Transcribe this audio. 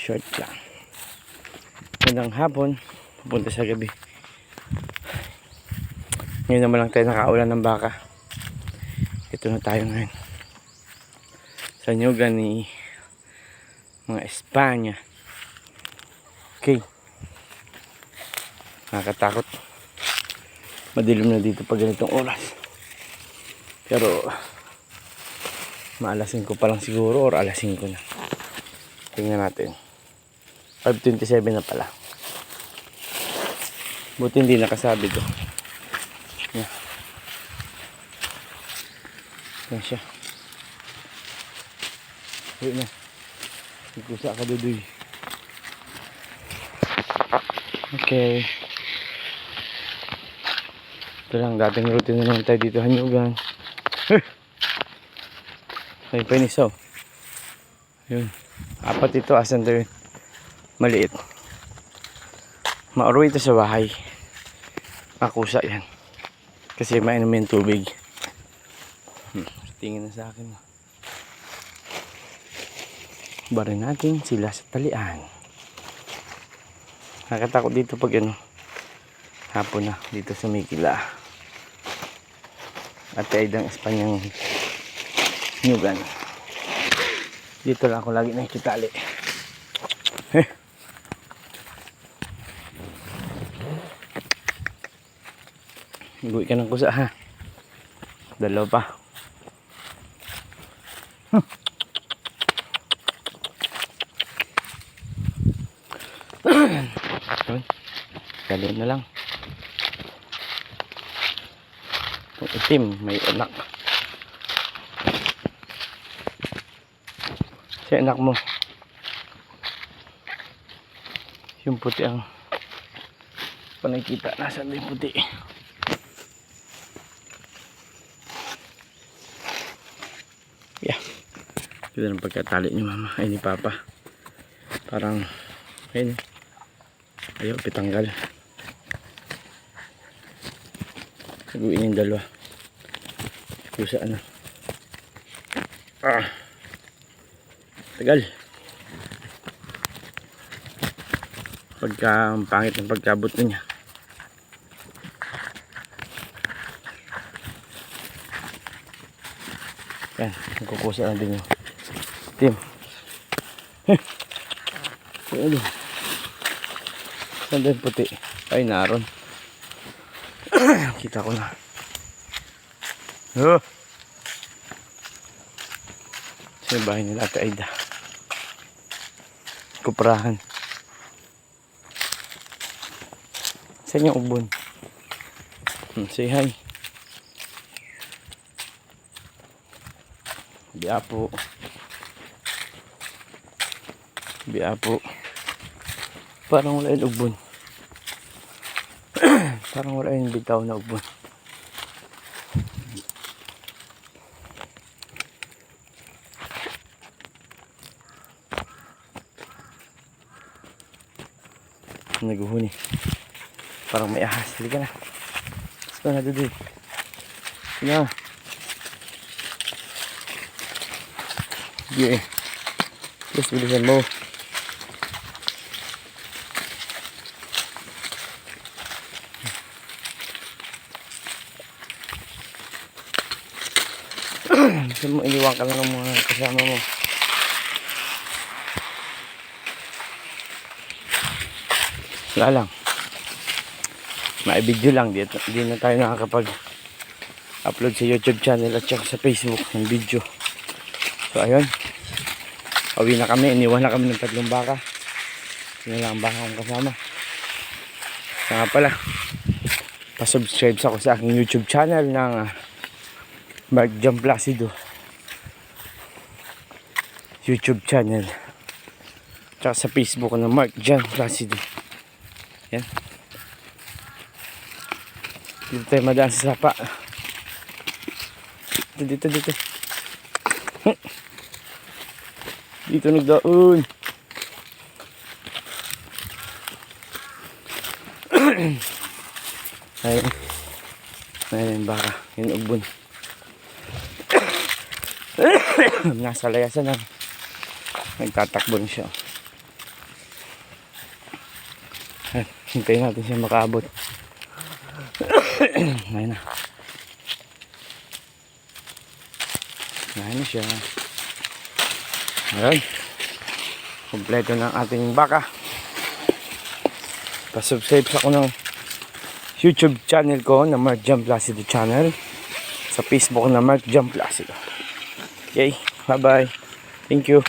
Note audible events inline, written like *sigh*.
short lang. Magandang hapon. Pupunta sa gabi. Ngayon naman lang tayo nakaulan ng baka. Ito na tayo ngayon. Sa nyugan ni mga Espanya. Okay. Nakakatakot. Madilim na dito pag ganitong oras. Pero maalasin ko pa lang siguro or alasin ko na. Tingnan natin 5.27 na pala. Buti hindi nakasabi to yan. Yan siya. Uy na. Ikusa ka dudoy okay. Ito lang dating routine na lang tayo dito hanyugan. *laughs* May penisaw yun. Apat ito asan to yun maliit. Mauro ito sa bahay. Makusa yan. Kasi mainom yung tubig. Hmm, tingin na sa akin. Barin natin sila sa talian. Nakatakot dito pag ano hapon na dito sa Mikila. At kaidang Espanyang Nyugan. Dito lang ako lagi nakikitali Guwi ka ng kusa ha. Dalawa pa. Hmm. Yun. Dali na lang. Kung itim, may anak. Si anak mo. Yung puti ang panakita. Nasaan ba yung puti? Ganda ng pagkatali ni mama. Ay ni papa. Parang, ayun. Ayaw, pitanggal. Saguin yung dalawa. Kusa ano. Ah. Tagal. Pagka, ang pangit ng pagkabot niya. Yan, kukusa lang din yung team. Ano? Saan puti? Ay, naroon. *clears throat* Kita ko na. Oh. Sa bahay nila Ate Aida. Kuprahan. Saan yung ubon? Hmm, say hi. Biapo. Biapo. Parang wala yung ubon. *clears throat* Parang wala yung bitaw na ubon. Naguhuni. Parang may ahas. Halika na. Let's go na, Dudoy. Sige na. Sige eh. Please, bilisan mo. Gusto mo, iniwan ka lang ng mga kasama mo. Wala lang. Maibidyo lang. Di, di na tayo nakakapag upload sa YouTube channel at saka sa Facebook ng video. So, ayun. Uwi na kami. Iniwan na kami ng tatlong baka. Yun lang ang baka kong kasama. Kaya nga pala. Pa-subscribe sa ako sa aking YouTube channel ng uh, Mark John Placido. YouTube channel. Tsaka sa Facebook ng Mark John Placido. Yan. Dito tayo madaan sa sapa. Dito, dito, dito. *laughs* Dito nagdaon. *coughs* Ayun. Ayun baka. Yung ugbon. *coughs* Nasa layasan na. Nagtatakbo na siya. Hintayin natin siya makaabot. *coughs* Ngayon na. Ngayon na siya. Ayan. Kompleto ng ating baka. Pasubscribe sa ako ng YouTube channel ko na Mark Jam Placido channel. Sa Facebook na Mark Jam Placido. Okay, bye bye. Thank you.